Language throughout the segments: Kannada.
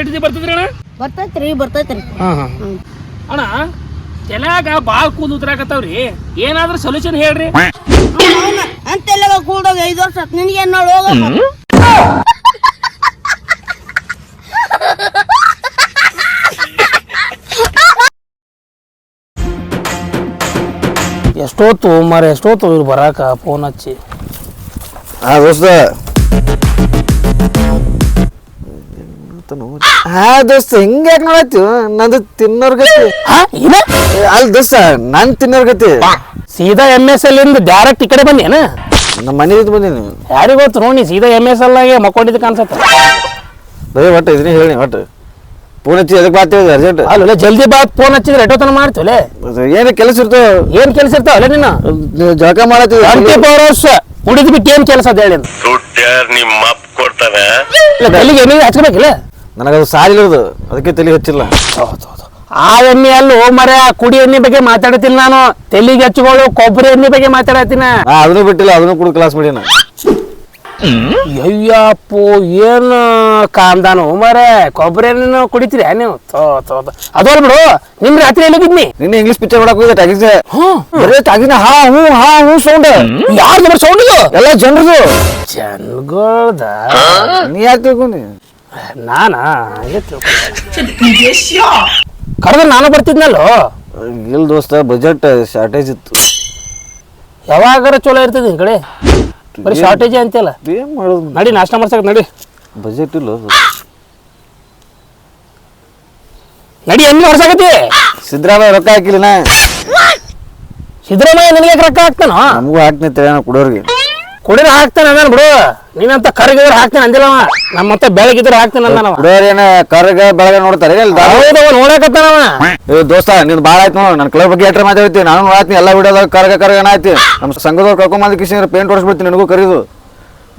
ಎಟ್ಟಿ ಬರ್ತದ್ರಿ ಅಣ್ಣ? ಬರ್ತೈತ್ರಿ ಬರ್ತೈತ್ರಿ. ಹಾ ಹಾ. ಅಣ್ಣ ತಲ್ಯಾಗ ಬಾಲ್ ಕೂದ್ ಉದ್ರಾಕತ್ತಾವ್ರಿ. ಏನಾದ್ರೂ ಸೊಲ್ಯೂಷನ್ ಹೇಳ್ರಿ. ಅಂತೆಲ್ಲ ಕೂಡೋಗ ಐದು ವರ್ಷ ಆತ್. ನಿನಗೆ ಏನ್ ನೋಡಿ ಹೋಗ ಎಷ್ಟೊತ್ತು ಮರ ಎಷ್ಟೊತ್ತು ಇವ್ರು ಬರಾಕ ಫೋನ್ ಹಚ್ಚಿ? ಹಾ ದೋಸ್ತ ಹಾ ದೋಸ್ತ ಹಿಂಗ ಯಾಕೆ ನೋಡತ್ತಿ? ನಂದು ತಿನ್ನೋರ್ ಗತಿ. ಹಾ ಏನ? ಅಲ್ ದೋಸ್ತ ನಾನ್ ತಿನ್ನೋರ್ ಗತಿ. ಸೀದಾ ಎಂ ಎಸ್ ಎಲ್ ಇಂದ ಡೈರೆಕ್ಟ್ ಈ ಕಡೆ ಬಂದೇನ? ನಮ್ಮ ಮನೆಯಿಂದ ಬಂದೀನಿ. ಯಾರಿಗ್ ಗೊತ್ತು ನೋಡಿ ಸೀದಾ ಎಂ ಎಸ್ ಎಲ್ ಆಗಿ ಮಕ್ಕೊಂಡಿದ್ದು ಕಾಣಿಸತ್ತ. ಬರೀ ಒಟ್ಟು ಇದನ್ನ ಹೇಳಿ ಒಟ್ಟು. ಫೋನ್ ಹಚ್ಚಿ ಅದಕ್ಕೆ ಬಾತೇಳಿ ಅರ್ಜೆಂಟ್ ಅಲ್ಲ ಜಲ್ದಿ ಬಾ ಫೋನ್ ಹಚ್ಚಿದ್ರೆ ಎಟೋತನ ಮಾಡ್ತೀವಲೆ ಏನು ಕೆಲಸ ಇರ್ತಾವ ಏನು ಕೆಲಸ ಇರ್ತಾವಲ್ಲ ನಿನ್ನ? ಜಳಕ ಮಾಡತ್ತೀವಿ ಟ್ವೆಂಟಿ ಫೋರ್ ಅವರ್ಸ್ ಕುಡಿದ್ ಬಿಟ್ಟು ಏನ್ ಕೆಲಸ ಅದ ಹೇಳಿ. ದುಡ್ಡ್ಯಾರ್ ನಿಮ್ಮ ಅಪ್ಪ ಕೊಡ್ತಾನೆ ತಲೆಗೆ ಎಣ್ಣೆ ಹಚ್ಕೋಬೇಕಿಲ್ಲ? ನನಗದು ಸಾರಿ ಇರೋದು ಅದಕ್ಕೆ ತಲೆ ಹಚ್ಚಿಲ್ಲ. ಆ ಎಣ್ಣೆ ಅಲ್ಲೂ ಮರ ಕುಡಿ ಎಣ್ಣೆ ಬಗ್ಗೆ ಮಾತಾಡತಿಲ್ಲ ನಾನು. ತೆಲಿಗೆ ಹಚ್ಚಿಕೊಳ್ಳು ಕೊಬ್ಬರಿ ಎಣ್ಣೆ ಬಗ್ಗೆ ಮಾತಾಡತ್ತಿನ. ನಾ ಅದನ್ನು ಬಿಟ್ಟಿಲ್ಲ ಅದನ್ನು ಕೂಡ ಕ್ಲಾಸ್ ಮಾಡಿನ. ಅಯ್ಯಪ್ಪೋ ಏನು ಕಾಂದಾನು ಮರ ಕೊಬ್ಬರಿ ಎಣ್ಣೆ ಕುಡಿತೀರ ನೀವು? ತೋ. ಅದೋಲ್ ಬಿಡು ನಿಮ್ ರಾತ್ರಿ ಎಲ್ಲಿಗಿದ್ನಿ? ನಿನ್ನೆ ಇಂಗ್ಲಿಷ್ ಪಿಕ್ಚರ್ ನೋಡಕ್ ಹೋಗಿದೆ ಟ್ಯಾಕ್ಸ್ ಬರೇ ಹಾ ಹೂ ಹಾ ಹೂ ಸೌಂಡ್ ಯಾರು ನಮ್ಮ ಸೌಂಡ್ ಇದು? ಎಲ್ಲ ಜನರದು. ಜನಗಳ್ದ? ನೀ ಯಾಕೆ ತಿಳ್ಕೊಂಡಿ? ನಾನಾ? ಹಂಗೆ ಕರೆದ್ರೆ ನಾನು ಬರ್ತಿದ್ನಲ್ಲೋ? ಇಲ್ಲ ದೋಸ್ತ ಬಜೆಟ್ ಶಾರ್ಟೇಜ್ ಇತ್ತು. ಯಾವಾಗಾರ ಚಲೋ ಇರ್ತದೆ ಕಡೆ. ಬರೀ ಶಾರ್ಟೇಜ್ ಅಂತೆಲ್ಲ ಏನು ಮಾಡೋದು? ನಡಿ ನಾಷ್ಟ ಮಾಡ್ಸಕ್ ನಡಿ. ಬಜೆಟ್ ಇಲ್ಲ ನಡಿ ಎಲ್ಲಿ ಹೊಡ್ಸಾಕತಿ ಸಿದ್ದರಾಮಯ್ಯ ರೊಕ್ಕ ಹಾಕಿಲ್ಲ ನಾ ಸಿದ್ದರಾಮಯ್ಯ ನನಗೆ ರೊಕ್ಕ ಹಾಕ್ತಾನೋ? ನಮಗೂ ಹಾಕ್ತೇನೆ ಕೊಡೋರಿಗೆ. ಕುಡೋರ್ಗೆ ಕುಡಿದ್ರೆ ಹಾಕ್ತಾನೆ ನಾನು ಬಿಡು. ನೀನಂತ ಕರ್ಗಿದ್ರೆ ಹಾಕ್ತೀನಿ ಅಂದಿಲ್ಲ ನಮ್ಮ ಮತ್ತೆ ಬೆಳಗಿದ್ರೆ ಅಂದ ನಾವು. ಕುಡೋರೇನ ಕರ್ಗ ಬೆಳಗ ನೋಡ್ತಾರೆ. ಹೌದವ ನೋಡಕತ್ತಾನವ ದೋಸ್ತ ನಿನ್ ಭಾಳ ಆಯ್ತು ನೋಡು. ನನ್ನ ಕ್ಲಬ್ ಬಗ್ಗೆ ಎಟ್ರ ಮಾತಾಡ್ತೀನಿ ನಾನು ನೋಡ್ತೀನಿ ಎಲ್ಲ ವಿಡಿಯೋದಾಗ ಕರ್ಗ ಕರ್ಗ ಆಯ್ತಿ. ನಮ್ಮ ಸಂಘದವ್ರು ಕರ್ಕೊಂಬಂದ ಕಿಶನ್ ಪೇಂಟ್ ಹೊಡಿಸ್ಬಿಡ್ತೀನಿ ನಿನಗೂ ಕರೀದು.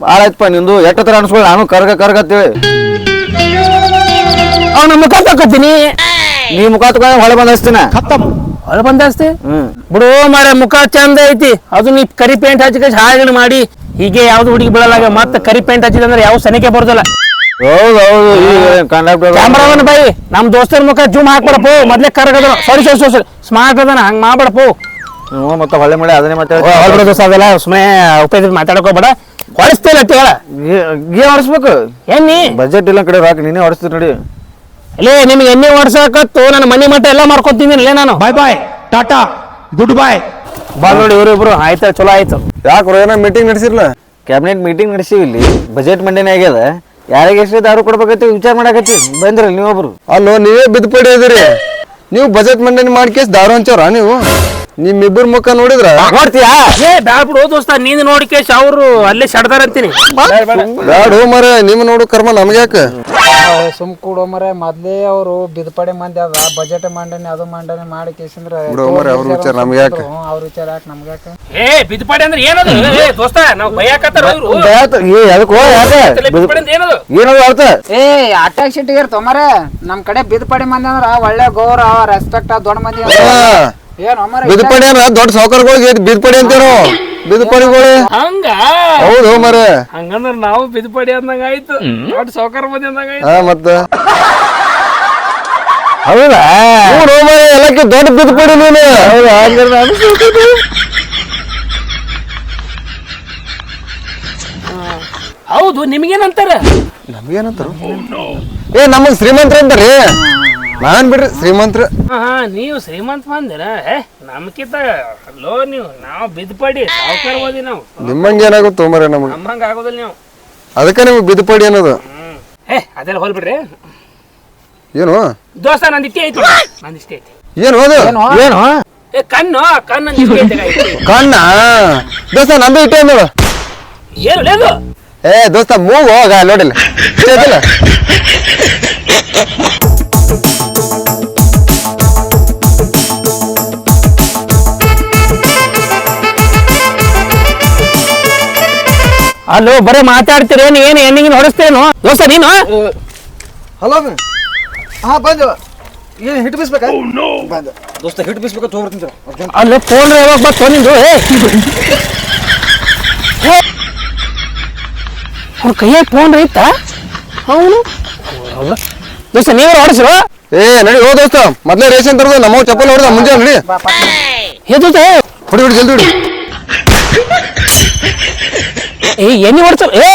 ಭಾಳ ಆಯ್ತಪ್ಪ ನಿಂದು ಎಟ್ಟ ಥರ ಅನ್ಸ್ಕೊಳ್ಳಿ. ನಾನು ಕರ್ಗ ಕರ್ಗ ಅಂತೇಳಿ ನಮ್ಮ ಮುಖ ತಕೋತೀನಿ ನೀ ಮುಖ ತಗೊಂಡು ಹೊಳೆ ಬಂದ ಹಚ್ತೀನ. ಹೊರ ಬಂದಾಸ್ತಿ ಹ್ಮ್. ಬಿಡು ಮಾರ ಮುಖ ಚಂದ ಐತಿ. ಅದು ನೀ ಕರಿ ಪೇಂಟ್ ಹಚ್ಚಿ ಹಾಗೆ ಮಾಡಿ. ಹೀಗೆ ಯಾವ್ದು ಹುಡುಗಿ ಬೀಳಲಾಗ ಮತ್ತೆ ಕರಿ ಪೇಂಟ್ ಹಚ್ಚಿದಂದ್ರೆ ಯಾವ ಸನಿಕೆ ಬರೋದಿಲ್ಲ. ಹೌದು ಹೌದು ಈ ಕಂಡಕ್ಟರ್ ಕ್ಯಾಮ್ರಾವನ್ ಬೈ ನಮ್ ದೋಸ್ತರ ಮುಖ ಜೂಮ್ ಹಾಕ್ಬೇಡಪ್ಪೋ ಮೊದ್ಲೇ ಕರಗದ ಸಾರಿ ಸಾರಿ ಸಾರಿ ಸ್ಮಾರ್ಟ್ ಅದನ ಹಂಗ್ ಮಾಡ್ಬೇಡಪ್ಪೋ ಹ್ಞೂ ಮತ್ತೆ ಹೊಳೆ ಮಳೆ ಅದನ್ನೇ ಮಾತಾಡ್ತೀವಿ ಹೊರಬಿಡೋ ದೋಸ್ತ ಅದೆಲ್ಲ ಸುಮ್ಮನೆ ಉಪಯೋಗ ಮಾತಾಡಕೋಬೇಡ ಹೋಗ್ಬೇಡ. ಹೊಳಿಸ್ತಿಲ್ಲ ಅಂತ ಹೇಳ. ಗೇ ಹೊಡಿಸ್ಬೇಕು. ಎಣ್ಣಿ? ಬಜೆಟ್ ಇಲ್ಲ ಕಡೆ ರಾಕ್ ನೀನೇ ಹೊಡಿಸ್ತೀನಿ ನೋಡಿ. ಇಲ್ಲೇ ನಿಮ್ಗೆ ಎಣ್ಣೆ ಹೊಡ್ಸಕತ್ತು ನನ್ನ ಮನೆ ಮಟ್ಟ ಎಲ್ಲ ಮಾಡ್ಕೊತಿದ್ದೀನಿಲ್ಲೇ ನಾನು. ಬಾಯ್ ಬಾಯ್ ಟಾಟಾ ಗುಡ್ ಬಾಯ್ ಬಾ ನೋಡಿ ಇವ್ರಿಬ್ರು ಆಯ್ತಾ? ಚಲೋ ಆಯ್ತು. ಯಾಕೆ ಏನೋ ಮೀಟಿಂಗ್ ನಡೆಸಿರ್ಲ? ಕ್ಯಾಬಿನೆಟ್ ಮೀಟಿಂಗ್ ನಡೆಸಿವಿ ಇಲ್ಲಿ. ಬಜೆಟ್ ಮಂಡನೆ ಆಗ್ಯದ. ಯಾರಿಗೆ ಎಷ್ಟು ದಾರು ಕೊಡ್ಬೇಕಂತ ವಿಚಾರ ಮಾಡಕತ್ತಿ ಬಂದ್ರಲ್ಲ ನೀವೊಬ್ರು. ಅಲ್ಲೋ ನೀವೇ ಬಿದ್ದು ಪಡೆಯೋದಿರಿ ನೀವು ಬಜೆಟ್ ಮಂಡನೆ ಮಾಡ್ಕೇಸ್ ದಾರು ಹಂಚವ್ರ ನೀವು? ನಿಮ್ಮಿಬ್ಬರ ಮುಖ ನೋಡಿದ್ರ? ನೋಡ್ತೀಯಾ? ಏ ಬ್ಯಾಡ ಬಿಡು ದೋಸ್ತ. ನೀನು ನೋಡಿ ಕೇಶ್ ಅವರು ಅಲ್ಲೇ ಶಡ್ದಾರ ಅಂತೀನಿ ಬ್ಯಾಡ ಮರ ನಿಮ್ ನೋಡು ಕರ್ಮ ನಮ್ಗೆ ಯಾಕ ಸುಮ್ ಕೂಡೋ ಮರೆ ಮೊದ್ಲೇ ಅವರು ಬಿದ್ಪಡೆ ಮಂದಿ ಅದ ಬಜೆಟ್ ಮಂಡನೆ ಅದು ಮಂಡನೆ ಮಾಡಿ ಕೇಸಂದ್ರ ಬಿಡು ಮಾರ್ರೆ, ಅವ್ರ ವಿಚಾರ ನಮ್ಗೆ ಯಾಕೆ? ಅವ್ರ ವಿಚಾರ ಯಾಕೆ ನಮ್ಗೆ ಯಾಕೆ ಏ ಬಿದ್ಪಡೆ ಅಂದ್ರೆ ಏನದು? ಏ ದೋಸ್ತ ನಾವು ಬೈಯಾಕತ್ತಾರ ಇವ್ರು ಏ ಅದಕ್ಕೋ ಯಾಕೆ ಬಿದ್ಪಡೆ ಅಂದ್ರೆ ಏನದು? ಏನದು ಅರ್ಥ? ಏ ಅಟ್ಯಾಕ್ ಸಿಟ್ಟಿಗೆ ತೊಮರೆ ನಮ್ ಕಡೆ ಬಿದ್ಪಡೆ ಮಂದಿ ಅಂದ್ರ ಒಳ್ಳೆ ಗೌರವ ರೆಸ್ಪೆಕ್ಟ್ ದೊಡ್ಡ ಮಂದಿ ಏನು ಮರೆ ಅಂದ್ರೆ ಅಂದ್ರ ದೊಡ್ಡ ಸೌಕರ್ಯಗಳಿಗೆ ಬಿದ್ಪಡೆ ಅಂತೀರೋ? ಬಿದ್ಪಡಿಗಳು ಹಂಗ? ಹೌದು ಮರ. ಹಂಗಂದ್ರ ನಾವು ಬಿದುಪಡಿ ಅಂದಂಗ ಆಯ್ತು. ಒಟ್ಟು ಸೌಕರ್ ಮಂದಿ ಅಂದಂಗ ಆಯ್ತು. ಹಾ ಮತ್ತ? ಹೌದಾ? ನೋಡು ಮರ ಎಲ್ಲಕ್ಕೆ ದೊಡ್ಡ ಬಿದ್ದುಪಡಿ ನೀನು. ಹೌದಾ? ಹಂಗಾರೆ ನಾನು ಹೌದು ನಿಮ್ಗೇನಂತಾರ? ನಮ್ಗೇನಂತಾರ? ಏ ನಮಗ್ ಶ್ರೀಮಂತರ ಅಂತಾರಿ ನಾನ್ ಬಿಡ್ರಿ ಶ್ರೀಮಂತ್ರ. ಹಾ ಹಾ, ನೀವು ಶ್ರೀಮಂತ ಬಂದಿರ? ಏ ನಮ್ಕಿಂತ ಲೋ ನೀವು ನಾವು ಬಿದ್ಪಡಿ ಸಾವುಕಾರ ಓದಿ ನಾವು. ನಿಮ್ಮಂಗ ಏನಾಗುತ್ತೆ ಮರ ನಮ್ಗೆ? ನಮ್ಮಂಗ ಆಗೋದಿಲ್ಲ ನೀವು. ಅದಕ್ಕೆ ನಿಮ್ಗೆ ಬಿದ್ಪಡಿ ಅನ್ನೋದು. ಹ್ಮ್. ಏ ಅದೆಲ್ಲ ಹೋಲ್ಬಿಡ್ರಿ. ಏನು? ದೋಸ್ತ ನಂದು ಇಷ್ಟೇ ಐತಿ ನಂದು ಇಷ್ಟೇ ಐತಿ. ಏನು ಅದು? ಏನು? ಏ ಕಣ್ಣು ಕಣ್ಣು ನಂದು ಇಷ್ಟೇ ಐತಿ ಐತಿ. ಕಣ್ಣ? ದೋಸ್ತ ನಂದು ಇಟ್ಟೆ ಅಂದಳು ಏನು ಲೇದು ಏ ದೋಸ್ತ ಮೂವ್ ಹೋಗ ನೋಡಿಲ್ಲ ಇಷ್ಟೇ ಐತಲ್ಲ? ಅಲ್ಲೋ ಬರೀ ಮಾತಾಡ್ತಿರೇನು ಏನು ಹೆಣ್ಣಿಗೆ ಹೊಡಿಸ್ತೇನು ದೋಸ್ತ ನೀನು? ಹಲೋ ಹಾ ಬಂದು. ಏನು ಹಿಟ್ ಬೀಸ್ಬೇಕಾ? ಬಂದ. ದೋಸ್ತ ಹಿಟ್ ಬೀಸ್ಬೇಕು ತಗೋಬರ್ತೀನಿ ಅಲ್ಲೋ ಫೋನ್ ಯಾವಾಗ ಬಂತು ನಿಂದು? ಅವ್ರ ಕೈಯಾಗ ಫೋನ್ ಐತಾ ಅವನು? ದೋಸ್ತ ನೀವೇ ಹೊಡಿಸ್ರು? ಏ ನಡಿ ಹೋ ದೋಸ್ತ. ಮೊದ್ಲೇ ರೇಷನ್ ತರದು ನಮ್ಮ ಚಪ್ಪಲ್ ಹೊಡೆದ ಮುಂಜಾನೆ ನಡಿ. ಹೇ ದೋಸ್ತ. ಹೊಡಿ ಹೊಡಿ ಜಲ್ದಿ ಹೊಡಿ. ಏ ಎಣ್ಣೆ ಹೊಡ್ಸ ಏ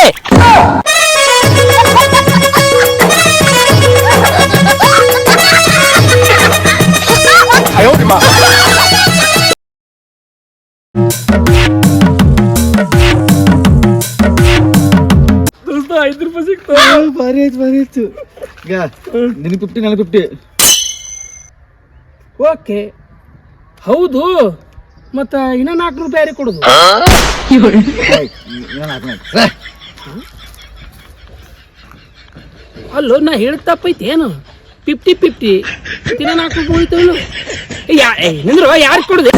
ನಿನ್ ಫಿಫ್ಟಿ ನನಗೆ ಫಿಫ್ಟಿ ಓಕೆ ಹೌದು ಮತ್ತ ಇನ್ನ ನಾಲ್ಕು ರೂಪಾಯಿ ಯಾರಿಗೆ ಕೊಡುದು. ಅಲ್ಲೋ ನಾ ಹೇಳಿದ ತಪ್ಪೈತಿ ಏನು? ಫಿಫ್ಟಿ ಫಿಫ್ಟಿ ಇನ್ನ ನಾಲ್ಕು ರೂಪಾಯಿ ಏ ನಿಂದ್ರು ಯಾರಿಗೆ ಕೊಡುದು?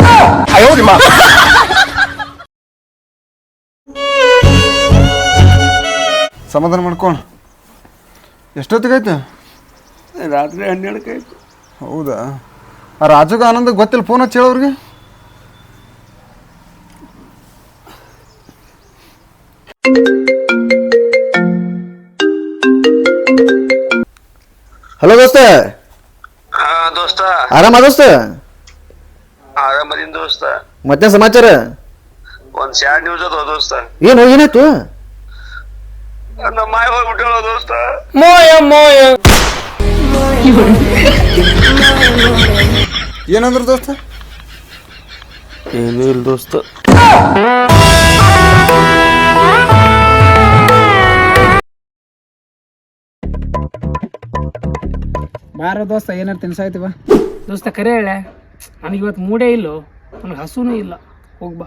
ಸಮಾಧಾನ ಮಾಡ್ಕೊಂಡು ಎಷ್ಟೊತ್ತಿಗೈತೆ ರಾತ್ರಿ ಹನ್ನೆರಡಕ್ಕೆ ಆಯ್ತು. ಹೌದಾ? ಆ ರಾಜುಗ ಆನಂದ ಗೊತ್ತಿಲ್ಲ ಫೋನ್ ಹಚ್ಚಿ ಅವ್ರಿಗೆ ಹಲೋ ದೋಸ್ತ. ಹಾ ದೋಸ್ತ. ಆರಾಮ ದೋಸ್ತ? ಆರಾಮದಿನ ದೋಸ್ತ. ಮತ್ತೆ ಸಮಾಚಾರ? ಒಂದ್ ಸ್ಯಾಡ್ ನ್ಯೂಸ್ ಅದ ದೋಸ್ತ. ಏನು ಏನಾಯ್ತು ನಮ್ಮ ಮಾಯ ಹೋಗ್ಬಿಟ್ಟಳ ದೋಸ್ತ. ಮೋಯ ಮೋಯ. ಏನಂದ್ರು ದೋಸ್ತ? ಏನೂ ಇಲ್ಲ ದೋಸ್ತ. ಬಾರ ದೋಸ್ತ ಏನಾರು ತಿನ್ಸಾಯ್ತೀವ ಬಾ. ದೋಸ್ತ ಕರೆ ಹೇಳೆ. ನನಗೆ ಇವತ್ತು ಮೂಡೇ ಇಲ್ಲೋ. ನನಗೆ ಹಸುನೂ ಇಲ್ಲ. ಹೋಗ್ಬಾ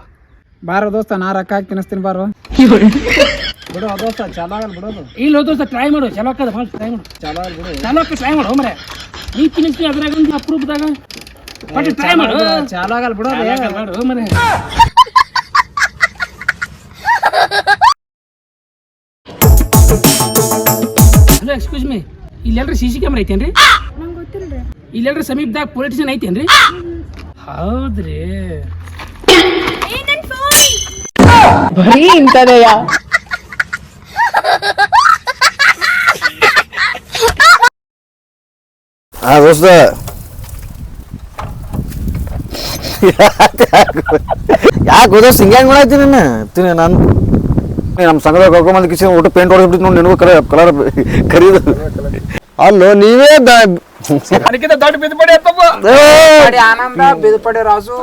ಬಾರ ದೋಸ್ತ ನಾ ರೊಕ್ಕ ಹಾಕಿ ತಿನ್ನಿಸ್ತೀನಿ ಬಾರೋ. ಬಿಡು ಆ ದೋಸ್ತ ಚಲೋ ಆಗಲ್ಲ ಬಿಡೋದು ಇಲ್ಲ ದೋಸ್ತ ಟ್ರೈ ಮಾಡು. ಚಲೋ ಹಾಕದ ಭಾಳ ಟ್ರೈ ಮಾಡು. ಚಲೋ ಆಗಲ್ಲ ಬಿಡು. ಚಲೋ ಟ್ರೈ ಮಾಡು ಮರೆ ನೀ ತಿನ್ನಿಸ್ತೀನಿ ಅದ್ರಾಗ ಒಂದು ಅಪ್ರೂಪದಾಗ. ಬಟ್ ಟ್ರೈ ಮಾಡು. ಚಲೋ ಆಗಲ್ಲ ಬಿಡೋದು ಚಲೋ ಆಗಲ್ಲ ಮಾಡು ಮರೆ ಹಲೋ ಎಕ್ಸ್ಕ್ಯೂಸ್ ಮೀ ಇಲ್ಲೆಲ್ರ ಸಿ ಸಿ ಕ್ಯಾಮ್ರಾ ಐತೇನ್ರಿ? ಇಲ್ಲೆಲ್ರ ಸಮೀಪದಾಗ ಪೊಲಿಟಿಷನ್ ಐತೇನ್ರಿ? ಹೌದ್ರಿ. ಬರೀ ಇಂಥದೆಯಾ? ದೋಸ್ತ. ಯಾಕೆ ಹೋದ ಹಿಂಗ್ಯಾಂಗ್ ಮಾಡಾಯ್ತಿ ನಿನ್ನ ತಿನ್ನ ನಾನು ನಮ್ಮ ಸಂಘದಾಗ ಕರ್ಕೊಂಬಂದ ಕಿಸಿ ಊಟ ಪೇಂಟ್ ಹೊಡೆದ್ಬಿಟ್ಟು ನೋಡಿ ನಿನಗೂ ಕಲರ್ ಕಲರ್ ಕರೀದು ಅಲ್ಲೋ ನೀವೇ ದ ಅದಕ್ಕಿಂತ ದೊಡ್ಡ ಬಿದ್ದು ಪಡಿ ಅತ್ತಪ್ಪ ಆನಂದ ಬಿದ್ಪಡಿ ರಾಜು